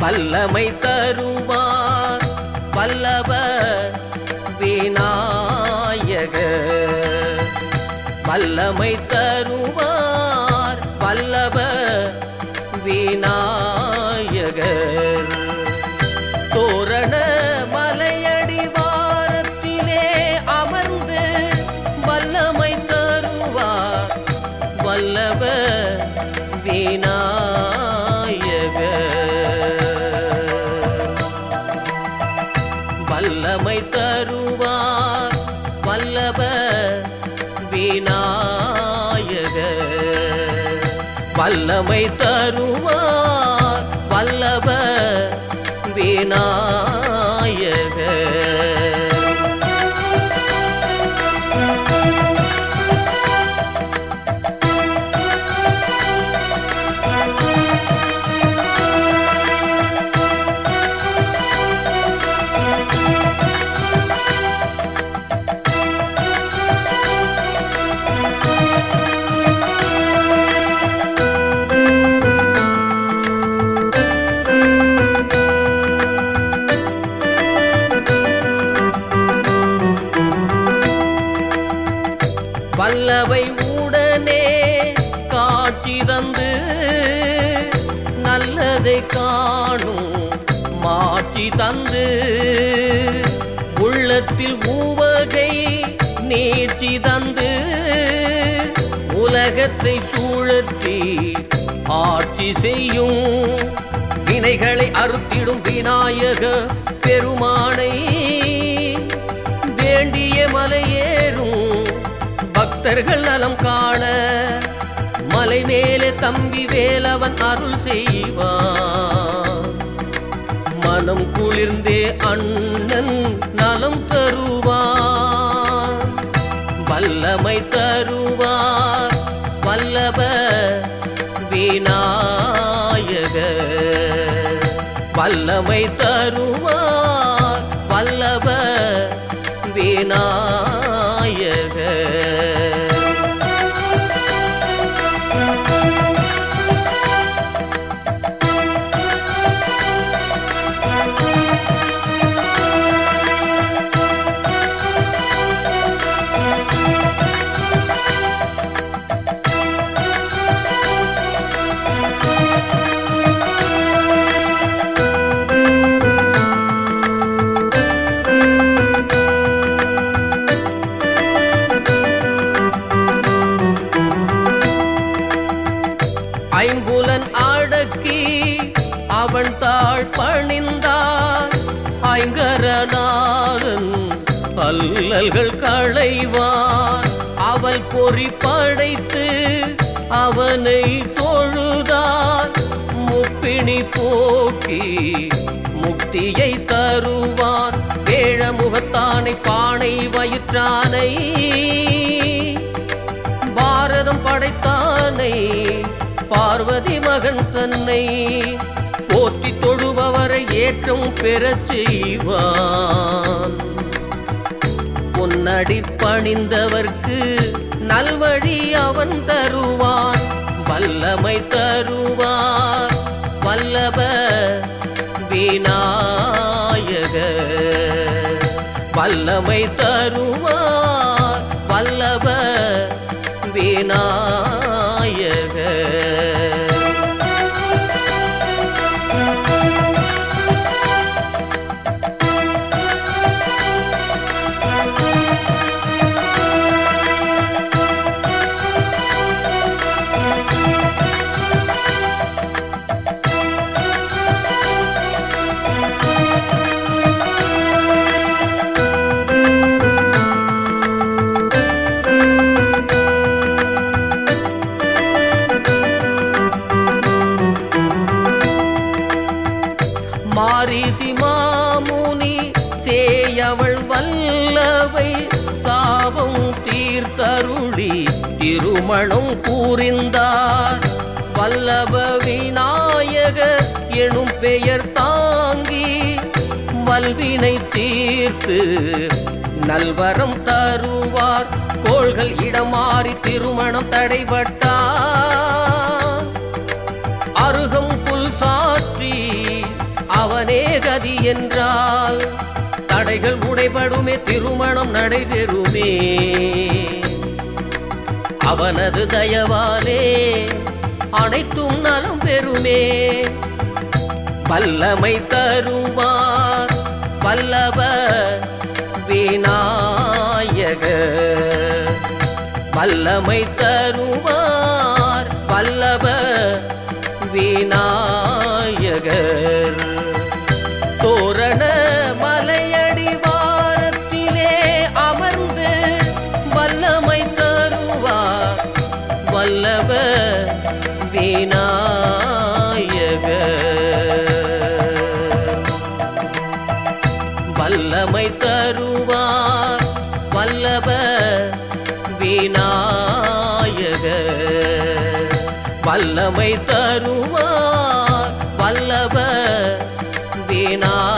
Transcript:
வல்லமை தருவார் பல்லவ விநாயக. வல்லமை தருவார் பல்லவ விநாயகர் தோரண மலையடிவாரத்திலே அமர்ந்து வல்லமை தருவார் வல்லவ வீணா வல்லமை தருவார். வல்லப வீணா நல்லவை உடனே காட்சி தந்து நல்லதை காணும் மாட்சி தந்து. உள்ளத்தில் உவகை நீட்சி தந்து உலகத்தை சுழற்றி ஆட்சி செய்யும். வினைகளை அறுத்திடும் விநாயக பெருமானை வேண்டிய மலையே பக்தர்கள் நலம் காண மலை மேலே தம்பி வேலவன் அருள் செய்வான். மனம் குளிர்ந்தே அண்ணன் நலம் தருவான். வல்லமை தருவார் வல்லப விநாயக. வல்லமை தருவார் வல்லப விநாயக. ஐங்குலன் அடக்கி அவன் தாழ் பணிந்தான் ஐங்கரநாதன் பல்லல்கள் களைவான் அவள் பொறி படைத்து அவனை தொழுதான் முப்பிணி போக்கி முக்தியை தருவான் வேழ பானை வயிற்றானை பாரதம் படைத்தானை பார்வதி மகன் தன்னை போற்றி தொழுபவரை ஏற்றம் பெறச் செய்வான். பொன்னடி பணிந்தவர்க்கு நல்வழி அவன் தருவான். வல்லமை தருவார் வல்லப விநாயக. வல்லமை தருவார் வல்லப விநாயக. மாரிசி மாமுனி சேயவள் வல்லவை சாபம் தீர்த்தருளி திருமணம் கூறிந்தார். வல்லப விநாயக எனும் பெயர் தாங்கி வல்வினை தீர்த்து நல்வரம் தருவார். கோள்கள் இடமாறி திருமணம் தடைபட்டார். அருகம் புல் சாற்றி அவனே கதி என்றால் தடைகள் உடைபடுமே திருமணம் நடைபெறுமே. அவனது தயவாலே அனைத்தும் நலம் பெறுமே. வல்லமை தருவார் வல்லவ விநாயக. வல்லமை தருவார் வல்லவ விநாயகர். நலமை தருவார் வல்லப விநாயக. வல்லமை தருவார் வல்லப விநாயக.